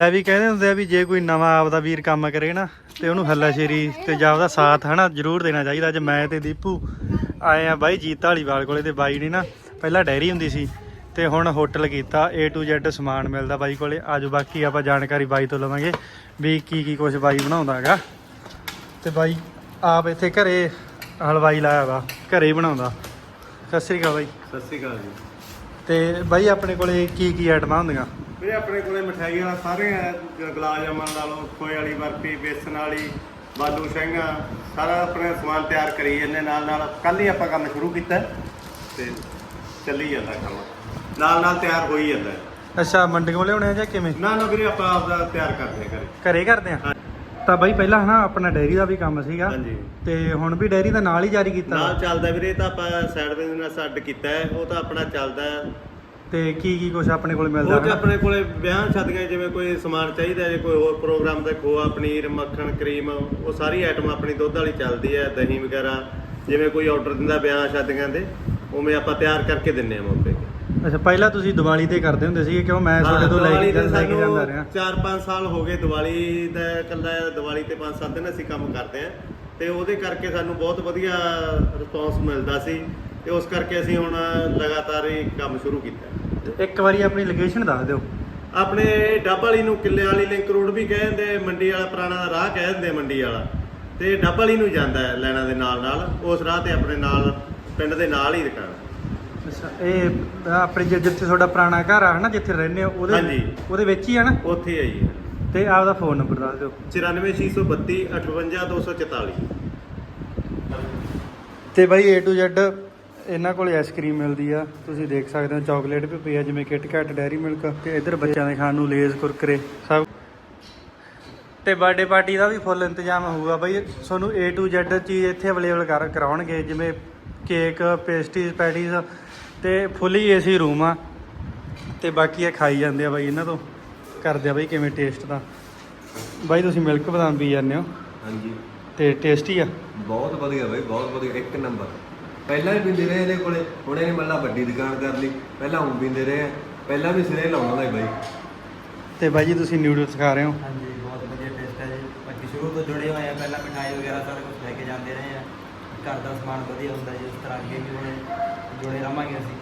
ਐ ਵੀ ਕਹਿੰਦੇ ਹੁੰਦੇ ਆ ਵੀ ਜੇ ਕੋਈ ਨਵਾਂ ਆਪਦਾ ਵੀਰ ਕੰਮ ਕਰੇ ਨਾ ਤੇ ਉਹਨੂੰ ਹੱਲਾਸ਼ੇਰੀ ਤੇ ਜਾਂ ਉਹਦਾ ਸਾਥ ਹਨਾ ਜ਼ਰੂਰ ਦੇਣਾ ਚਾਹੀਦਾ। ਅੱਜ ਮੈਂ ਤੇ ਦੀਪੂ ਆਏ ਆ ਬਾਈ ਜੀਤ ਢਾਲੀਵਾਲ ਕੋਲੇ ਤੇ ਬਾਈ ਨੇ ਨਾ ਪਹਿਲਾਂ ਡੈਰੀ ਹੁੰਦੀ ਸੀ ਤੇ ਹੁਣ ਹੋਟਲ ਕੀਤਾ A to Z ਸਮਾਨ ਮਿਲਦਾ ਬਾਈ ਕੋਲੇ। ਆਜੋ ਬਾਕੀ ਆਪਾਂ ਜਾਣਕਾਰੀ ਬਾਈ ਤੋਂ ਲਵਾਂਗੇ ਵੀ ਕੀ ਕੀ ਕੁਝ ਬਾਈ ਬਣਾਉਂਦਾ ਹੈਗਾ ਤੇ ਬਾਈ ਆਪ ਇੱਥੇ ਘਰੇ ਹਲਵਾਈ ਲਾਇਆ ਵਾ ਘਰੇ ਹੀ ਬਣਾਉਂਦਾ। ਸਤਿ ਸ੍ਰੀ ਅਕਾਲ ਬਾਈ। ਸਤਿ ਸ਼੍ਰੀ ਅਕਾਲ ਜੀ। ਤੇ ਬਾਈ ਆਪਣੇ ਕੋਲੇ ਕੀ ਕੀ ਆਈਟਮਾਂ ਹੁੰਦੀਆਂ? ਵੀਰੇ ਆਪਣੇ ਕੋਲੇ ਮਠਿਆਈ ਵਾਲਾ ਸਾਰੇ ਆ ਗੁਲਾਬ ਜਾਮਨ ਲਾ ਲਓ ਖੋਏ ਵਾਲੀ ਬਰਫੀ ਬੇਸਨ ਵਾਲੀ ਬਾਲੂ ਸਿੰਘਾਂ ਸਾਰਾ ਆਪਣੇ ਸਮਾਨ ਤਿਆਰ ਕਰੀ ਜੰਨੇ ਨਾਲ ਨਾਲ ਕੱਲ ਹੀ ਆਪਾਂ ਕੰਮ ਸ਼ੁਰੂ ਕੀਤਾ ਤੇ ਚੱਲੀ ਜਾਂਦਾ ਕੰਮ। ਨਾਲ ਨਾਲ ਤਿਆਰ ਹੋਈ ਜਾਂਦਾ। ਅੱਛਾ ਮੰਡੀੋਂ ਲਿਆਉਣੇ ਆ ਜਾਂ ਕਿਵੇਂ? ਨਾ ਨਾ ਵੀਰੇ ਆਪਾਂ ਆਪਦਾ ਤਿਆਰ ਕਰਦੇ ਹਾਂ ਘਰੇ। ਘਰੇ ਕਰਦੇ ਆ ਤਾਂ ਬਾਈ ਪਹਿਲਾਂ ਹਨਾ ਆਪਣਾ ਡੈਰੀ ਦਾ ਵੀ ਕੰਮ ਸੀਗਾ। ਹਾਂਜੀ। ਤੇ ਹੁਣ ਵੀ ਡੈਰੀ ਦਾ ਨਾਲ ਹੀ ਜਾਰੀ ਕੀਤਾ। ਨਾਲ ਚੱਲਦਾ ਵੀਰੇ ਇਹ ਤਾਂ ਆਪਾਂ ਸਾਈਡ ਬਿਜ਼ਨਸ ਅੱਡ ਕੀਤਾ ਹੈ ਉਹ ਤਾਂ ਆਪਣਾ ਚੱਲਦਾ ਤੇ ਕੀ ਕੀ ਕੁਝ ਆਪਣੇ ਕੋਲ ਮਿਲਦਾ ਉਹ ਤੇ ਹਨਾ? ਆਪਣੇ ਕੋਲੇ ਵਿਆਹ ਸ਼ਾਦੀਆਂ ਜਿਵੇਂ ਕੋਈ ਸਮਾਨ ਚਾਹੀਦਾ ਜੇ ਕੋਈ ਹੋਰ ਪ੍ਰੋਗਰਾਮ ਤੇ ਖੋਆ ਪਨੀਰ ਮੱਖਣ ਕਰੀਮ ਉਹ ਸਾਰੀ ਆਈਟਮ ਆਪਣੀ ਦੁੱਧ ਵਾਲੀ ਚੱਲਦੀ ਹੈ ਦਹੀਂ ਵਗੈਰਾ ਜਿਵੇਂ ਕੋਈ ਆਰਡਰ ਦਿੰਦਾ ਵਿਆਹ ਸ਼ਾਦੀਆਂ ਦੇ ਉਵੇਂ ਆਪਾਂ ਤਿਆਰ ਕਰਕੇ ਦਿੰਨੇ ਆ ਮੌਕੇ ਤੇ। ਅੱਛਾ ਪਹਿਲਾਂ ਤੁਸੀਂ ਦੀਵਾਲੀ ਤੇ ਕਰਦੇ ਹੁੰਦੇ ਸੀਗੇ ਕਿਉਂ? ਮੈਂ ਤੁਹਾਡੇ ਤੋਂ ਲੈ ਕੇ ਲੈ ਕੇ ਜਾਂਦਾ ਰਿਹਾ। 4-5 ਸਾਲ ਹੋ ਗਏ ਦੀਵਾਲੀ ਦਾ ਕੱਲਾ ਦੀਵਾਲੀ ਤੇ 5-7 ਦਿਨ ਅਸੀਂ ਕੰਮ ਕਰਦੇ ਆ ਤੇ ਉਹਦੇ ਕਰਕੇ ਸਾਨੂੰ ਬਹੁਤ ਵਧੀਆ ਰਿਸਪੌਂਸ ਮਿਲਦਾ ਸੀ ਤੇ ਉਸ ਕਰਕੇ ਅਸੀਂ ਹੁਣ ਲਗਾਤਾਰ ਹੀ ਕੰਮ ਸ਼ੁਰੂ ਕੀਤਾ। ਤੇ ਇੱਕ ਵਾਰੀ ਆਪਣੀ ਲੋਕੇਸ਼ਨ ਦੱਸ ਦਿਓ। ਆਪਣੇ ਡੱਬ ਵਾਲੀ ਨੂੰ ਕਿੱਲੇ ਵਾਲੀ ਲਿੰਕ ਰੋਡ ਵੀ ਕਹਿ ਦਿੰਦੇ ਮੰਡੀ ਵਾਲਾ ਪੁਰਾਣਾ ਰਾਹ ਕਹਿ ਦਿੰਦੇ ਮੰਡੀ ਵਾਲਾ। ਤੇ ਡੱਬ ਵਾਲੀ ਨੂੰ ਜਾਂਦਾ ਹੈ ਲੈਣਾ ਦੇ ਨਾਲ ਨਾਲ ਉਸ ਰਾਹ ਤੇ ਆਪਣੇ ਨਾਲ ਪਿੰਡ ਦੇ ਨਾਲ ਹੀ ਦੁਕਾਨ। ਹੈ। ਅੱਛਾ ਇਹ ਆਪਣੇ ਜਿ- ਜਿੱਥੇ ਤੁਹਾਡਾ ਪੁਰਾਣਾ ਘਰ ਆ ਹਨਾ ਜਿੱਥੇ ਰਹਿੰਦੇ ਹੋ ਉਹਦੇ ਹਾਂਜੀ। ਉਹਦੇ ਵਿੱਚ ਹੀ ਆ ਨਾ? ਉੱਥੇ ਹੈ ਜੀ। ਤੇ ਆਪਦਾ ਫੋਨ ਨੰਬਰ ਦੱਸ ਦਿਓ। 94632 58244 ਤੇ ਬਾਈ A to Z ਇਹਨਾਂ ਕੋਲੇ ਆਈਸਕ੍ਰੀਮ ਮਿਲਦੀ ਆ। ਤੁਸੀਂ ਦੇਖ ਸਕਦੇ ਹੋ ਚਾਕਲੇਟ ਵੀ ਪਈ ਆ ਜਿਵੇਂ ਕਿਟ ਕੈਟ ਡੈਰੀ ਮਿਲਕ ਤੇ ਇੱਧਰ ਬੱਚਿਆਂ ਦੇ ਖਾਣ ਨੂੰ ਲੇਜ਼ ਕੁਰਕਰੇ ਸਭ। ਤੇ ਬਰਥਡੇ ਪਾਰਟੀ ਦਾ ਵੀ ਫੁੱਲ ਇੰਤਜ਼ਾਮ ਹੋਊਗਾ ਬਾਈ। ਤੁਹਾਨੂੰ A to Z ਚੀਜ਼ ਇੱਥੇ ਅਵੇਲੇਬਲ ਕਰ ਕਰਾਉਣਗੇ ਜਿਵੇਂ ਕੇਕ ਪੇਸਟਰੀਜ਼ ਪੈਟੀਜ਼ ਤੇ ਫੁੱਲੀ ਏਸੀ ਰੂਮ ਆ। ਤੇ ਬਾਕੀ ਇਹ ਖਾਈ ਜਾਂਦੇ ਆ ਬਾਈ ਇਹਨਾਂ ਤੋਂ। ਕਰਦੇ ਆ ਬਾਈ ਕਿਵੇਂ ਟੇਸਟ ਦਾ? ਬਾਈ ਤੁਸੀਂ ਮਿਲਕ ਬਦਾਮ ਪੀ ਜਾਂਦੇ ਹੋ। ਹਾਂਜੀ। ਤੇ ਟੇਸਟੀ ਆ? ਬਹੁਤ ਵਧੀਆ ਬਾਈ ਬਹੁਤ ਵਧੀਆ ਇੱਕ ਨੰਬਰ ਪਹਿਲਾਂ ਵੀ ਪੀਂਦੇ ਰਹੇ ਇਹਦੇ ਕੋਲੇ ਹੁਣ ਇਹਨੇ ਮੱਲਾ ਵੱਡੀ ਦੁਕਾਨ ਕਰ ਲਈ। ਪਹਿਲਾਂ ਹੁਣ ਪੀਂਦੇ ਰਹੇ ਆ। ਪਹਿਲਾਂ ਵੀ ਸਿਰੇ ਲਾਉਣਾ ਦਾ ਬਾਈ। ਤੇ ਬਾਈ ਜੀ ਤੁਸੀਂ ਨਿਊਡਲਸ ਖਾ ਰਹੇ ਹੋ? ਹਾਂਜੀ ਬਹੁਤ ਵਧੀਆ ਟੇਸਟ ਹੈ ਜੀ। ਬਾਕੀ ਸ਼ੁਰੂ ਤੋਂ ਜੁੜੇ ਹੋਏ ਆ ਪਹਿਲਾਂ ਮਿਠਾਈ ਵਗੈਰਾ ਸਾਰਾ ਕੁਝ ਲੈ ਕੇ ਜਾਂਦੇ ਰਹੇ ਆ। ਘਰ ਦਾ ਸਮਾਨ ਵਧੀਆ ਹੁੰਦਾ ਜੀ ਇਸ ਤਰ੍ਹਾਂ ਅੱਗੇ ਵੀ ਹੁਣ ਜੁੜੇ ਰਵਾਂਗੇ ਅਸੀਂ।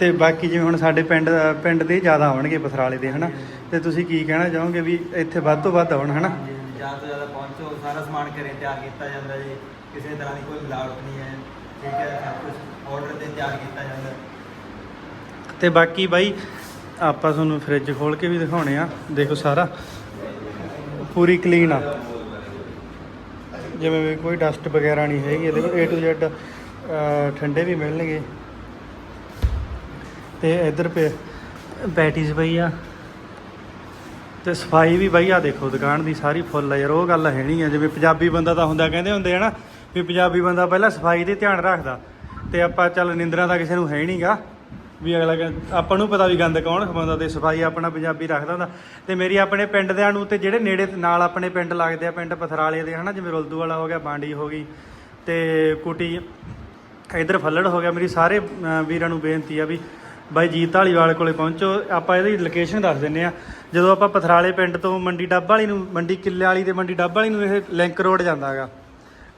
ਤੇ ਬਾਕੀ ਜਿਵੇਂ ਹੁਣ ਸਾਡੇ ਪਿੰਡ ਪਿੰਡ ਦੇ ਜ਼ਿਆਦਾ ਆਉਣਗੇ ਪਥਰਾਲੇ ਦੇ ਹਨਾ? ਤੇ ਤੁਸੀਂ ਕੀ ਕਹਿਣਾ ਚਾਹੋਗੇ ਵੀ ਇੱਥੇ ਵੱਧ ਤੋਂ ਵੱਧ ਆਉਣ ਹਨਾ? ਜ਼ਿਆਦਾ ਤੋਂ ਜ਼ਿਆਦਾ ਪਹੁੰਚੋ ਸਾਰਾ ਸਮਾਨ ਘਰੇ ਤਿਆਰ ਕੀਤਾ ਜਾਂਦਾ ਜੀ ਕਿਸੇ ਤਰ੍ਹਾਂ ਦੀ ਕੋਈ ਮਿਲਾਵਟ ਨਹੀਂ ਹੈ ਠੀਕ ਹੈ ਸਭ ਕੁਝ ਆਰਡਰ ਤੇ ਤਿਆਰ ਕੀਤਾ ਜਾਂਦਾ। ਹੈ। ਤੇ ਬਾਕੀ ਬਾਈ ਆਪਾਂ ਤੁਹਾਨੂੰ ਫ੍ਰਿਜ ਖੋਲ ਕੇ ਵੀ ਦਿਖਾਉਣੇ ਆ ਦੇਖੋ ਸਾਰਾ। ਪੂਰੀ ਕਲੀਨ ਆ। ਜਿਵੇਂ ਵੀ ਕੋਈ ਡਸਟ ਵਗੈਰਾ ਨਹੀਂ ਹੈਗੀ ਕੋਲ A to Z ਠੰਡੇ ਵੀ ਮਿਲਣਗੇ। ਤੇ ਇੱਧਰ ਪੇ ਪੈਟੀਜ਼ ਪਈ ਆ। ਤੇ ਸਫ਼ਾਈ ਵੀ ਬਾਈ ਆ ਦੇਖੋ ਦੁਕਾਨ ਦੀ ਸਾਰੀ ਫੁੱਲ ਆ ਯਾਰ, ਉਹ ਗੱਲ ਹੈ ਨਹੀਂ ਆ। ਜਿਵੇਂ ਪੰਜਾਬੀ ਬੰਦਾ ਤਾਂ ਹੁੰਦਾ ਕਹਿੰਦੇ ਹੁੰਦੇ ਆ ਨਾ ਵੀ ਪੰਜਾਬੀ ਬੰਦਾ ਪਹਿਲਾਂ ਸਫ਼ਾਈ 'ਤੇ ਧਿਆਨ ਰੱਖਦਾ। ਤੇ ਆਪਾਂ ਚੱਲ ਨਿੰਦਰਾ ਤਾਂ ਕਿਸੇ ਨੂੰ ਹੈ ਨਹੀਂਗਾ ਵੀ ਅਗਲਾ ਕਹਿੰ- ਆਪਾਂ ਨੂੰ ਪਤਾ ਵੀ ਗੰਦ ਕੌਣ ਖਵਾਉਂਦਾ ਤੇ ਸਫ਼ਾਈ ਆਪਣਾ ਪੰਜਾਬੀ ਰੱਖਦਾ ਹੁੰਦਾ। ਤੇ ਮੇਰੀ ਆਪਣੇ ਪਿੰਡ ਦਿਆਂ ਨੂੰ ਤੇ ਜਿਹੜੇ ਨੇੜੇ ਨਾਲ ਆਪਣੇ ਪਿੰਡ ਲੱਗਦੇ ਆ, ਪਿੰਡ ਪਥਰਾਲੇ ਦੇ, ਹਨਾ, ਜਿਵੇਂ ਰੁਲਦੂ ਵਾਲਾ ਹੋ ਗਿਆ, ਬਾਂਡੀ ਹੋ ਗਈ ਤੇ ਕੁਟੀ, ਇਧਰ ਫੱਲੜ ਹੋ ਗਿਆ। ਮੇਰੀ ਸਾਰੇ ਵੀਰਾਂ ਨੂੰ ਬੇਨਤੀ ਆ ਵੀ ਬਾਈ ਜੀਤ ਢਾਲੀਵਾਲ ਕੋਲੇ ਪਹੁੰਚੋ, ਆਪਾਂ ਇਹਦੀ ਲੋਕੇਸ਼ਨ ਦੱਸ ਦਿੰਨੇ ਆ। ਜਦੋਂ ਆਪਾਂ ਪਥਰਾਲੇ ਪਿੰਡ ਤੋਂ ਮੰਡੀ ਡੱਬ ਵਾਲੀ ਨੂੰ, ਮੰਡੀ ਕਿੱਲੇ ਵਾਲੀ ਤੇ ਮੰਡੀ ਡੱਬ ਵਾਲੀ ਨੂੰ ਇਹ ਲਿੰਕ ਰੋਡ ਜਾਂਦਾ ਹੈਗਾ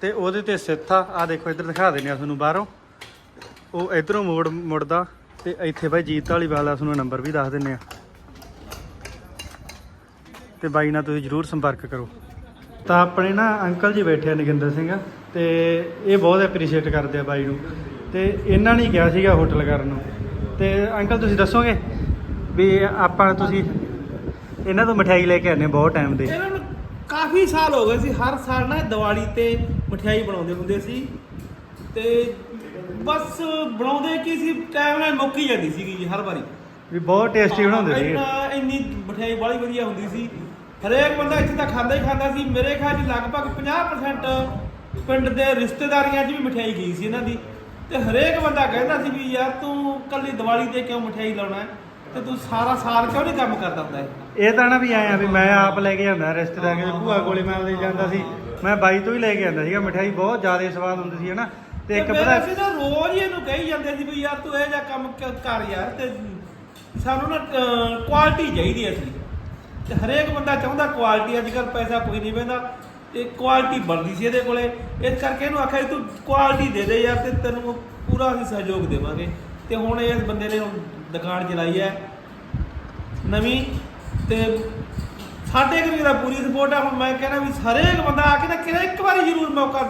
ਤੇ ਉਹਦੇ ਤੇ ਸਥਿਤ ਆ ਆ ਦੇਖੋ, ਇੱਧਰ ਦਿਖਾ ਦਿੰਨੇ ਆ ਤੁਹਾਨੂੰ ਬਾਹਰੋਂ। ਉਹ ਇਧਰੋਂ ਮੋੜ, ਮੁੜਦਾ, ਤੇ ਇੱਥੇ ਬਾਈ ਜੀਤ ਢਾਲੀਵਾਲ ਦਾ ਤੁਹਾਨੂੰ ਨੰਬਰ ਵੀ ਦੱਸ ਦਿੰਨੇ ਆ। ਤੇ ਬਾਈ ਨਾਲ ਤੁਸੀਂ ਜਰੂਰ ਸੰਪਰਕ ਕਰੋ। ਤਾਂ ਆਪਣੇ ਨਾ ਅੰਕਲ ਜੀ ਬੈਠੇ ਆ, ਨਗਿੰਦਰ ਸਿੰਘ, ਤੇ ਇਹ ਬਹੁਤ ਐਪਰੀਸ਼ੀਏਟ ਕਰਦੇ ਆ ਬਾਈ ਨੂੰ। ਤੇ ਇਹਨਾਂ ਨੇ ਕਿਹਾ ਸੀਗਾ ਹੋਟਲ ਕਰਨ ਨੂੰ। ਤੇ ਅੰਕਲ ਤੁਸੀਂ ਦੱਸੋਗੇ ਵੀ ਆਪਾਂ ਤੁਸੀਂ ਇਹਨਾਂ ਤੋਂ ਮਠਿਆਈ ਲੈ ਕੇ ਆਨੇ ਬਹੁਤ ਟਾਈਮ ਦੇ। ਇਹਨਾਂ ਨੂੰ ਕਾਫੀ ਸਾਲ ਹੋ ਗਏ ਸੀ ਹਰ ਸਾਲ ਨਾ ਦੀਵਾਲੀ ਤੇ ਮਠਿਆਈ ਬਣਾਉਂਦੇ ਹੁੰਦੇ ਸੀ। ਤੇ ਬਸ ਬਣਾਉਂਦੇ ਕੀ ਸੀ ਟਾਈਮ ਨਾਲ ਮੁੱਕ ਹੀ ਜਾਂਦੀ ਸੀਗੀ ਜੀ ਹਰ ਵਾਰੀ। ਵੀ ਬਹੁਤ ਟੇਸਟੀ ਬਣਾਉਂਦੇ ਇੰਨਾ ਇੰਨੀ ਮਠਿਆਈ ਬੜੀ ਵਧੀਆ ਹੁੰਦੀ ਸੀ। ਹਰੇਕ ਬੰਦਾ ਇੱਥੇ ਤਾਂ ਖਾਂਦਾ ਹੀ ਖਾਂਦਾ ਸੀ। ਮੇਰੇ ਖਿਆਲ 'ਚ ਲਗਭਗ 50% ਪਿੰਡ ਦੇ ਰਿਸ਼ਤੇਦਾਰੀਆਂ 'ਚ ਵੀ ਮਠਿਆਈ ਗਈ ਸੀ ਇਹਨਾਂ ਦੀ। ਤੇ ਹਰੇਕ ਬੰਦਾ ਕਹਿੰਦਾ ਸੀ ਵੀ ਯਾਰ ਤੂੰ ਕੱਲੀ ਦੀਵਾਲੀ ਤੇ ਕਿਉਂ ਮਠਿਆਈ ਲਾਉਣਾ ਹੈ? ਤੇ ਤੂੰ ਸਾਰਾ ਸਾਲ ਕਿਉਂ ਨਹੀਂ ਕੰਮ ਕਰਦਾ ਹੁੰਦਾ ਇਹ? ਇਹ ਤਾਂ ਨਾ ਵੀ ਆਇਆ ਵੀ ਮੈਂ ਆਪ ਲੈ ਕੇ ਜਾਂਦਾ ਰਿਸ਼ਤੇਦਾਰ ਕੇ ਭੂਆ ਕੋਲੇ ਮੈਂ ਆਪਦੇ ਜਾਂਦਾ ਸੀ। ਮੈਂ ਬਾਈ ਤੋਂ ਹੀ ਲੈ ਕੇ ਆਂਦਾ ਸੀਗਾ ਮਠਿਆਈ ਬਹੁਤ ਜ਼ਿਆਦਾ ਸਵਾਦ ਹੁੰਦੀ ਸੀ ਹਨਾ? ਤੇ ਇੱਕ ਪਤਾ ਅਸੀਂ ਨਾ ਰੋਜ਼ ਹੀ ਇਹਨੂੰ ਕਹੀ ਜਾਂਦੇ ਸੀ ਵੀ ਯਾਰ ਤੂੰ ਇਹ ਜਿਹਾ ਕੰਮ ਕਿਉਂ ਕਰ ਯਾਰ ਤੇ ਸਾਨੂੰ ਨਾ ਕੁਆਲਿਟੀ ਚਾਹੀਦੀ ਹੈ ਸੀ ਤੇ ਹਰੇਕ ਬੰਦਾ ਚਾਹੁੰਦਾ ਕੁਆਲਿਟੀ ਅੱਜ ਕੱਲ ਪੈਸਾ ਕੋਈ ਨਹੀਂ ਪੈਂਦਾ ਤੇ ਕੁਆਲਿਟੀ ਬਣਦੀ ਸੀ ਇਹਦੇ ਕੋਲੇ। ਇਸ ਕਰਕੇ ਇਹਨੂੰ ਆਖਿਆ ਤੂੰ ਕੁਆਲਿਟੀ ਦੇ ਦੇ ਯਾਰ ਤੇ ਤੈਨੂੰ ਪੂਰਾ ਅਸੀਂ ਸਹਿਯੋਗ ਦੇਵਾਂਗੇ। ਤੇ ਹੁਣ ਇਸ ਬੰਦੇ ਨੇ ਦੁਕਾਨ ਚਲਾਈ ਹੈ ਨਵੀਂ ਤੇ ਸਾਡੇ ਘਰ ਦਾ ਪੂਰੀ ਸਪੋਰਟ ਆ। ਹੁਣ ਮੈਂ ਕਹਿੰਦਾ ਵੀ ਹਰੇਕ ਬੰਦਾ ਆ ਕੇ ਨਾ ਕਿਹੜਾ ਇੱਕ ਵਾਰੀ ਜ਼ਰੂਰ ਮੌਕਾ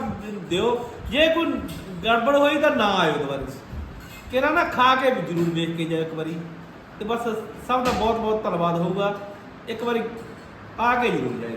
ਦਿਓ। ਜੇ ਕੋਈ ਗੜਬੜ ਹੋਈ ਤਾਂ ਨਾ ਆਇਓ ਦੁਬਾਰਾ। ਕਿਹੜਾ ਨਾ ਖਾ ਕੇ ਵੀ ਜ਼ਰੂਰ ਵੇਖ ਕੇ ਜਾਇਓ ਇੱਕ ਵਾਰੀ। ਤੇ ਬਸ ਸਭ ਦਾ ਬਹੁਤ ਬਹੁਤ ਧੰਨਵਾਦ ਹੋਊਗਾ। ਇੱਕ ਵਾਰੀ ਆ ਕੇ ਜ਼ਰੂਰ ਜਾਇਓ।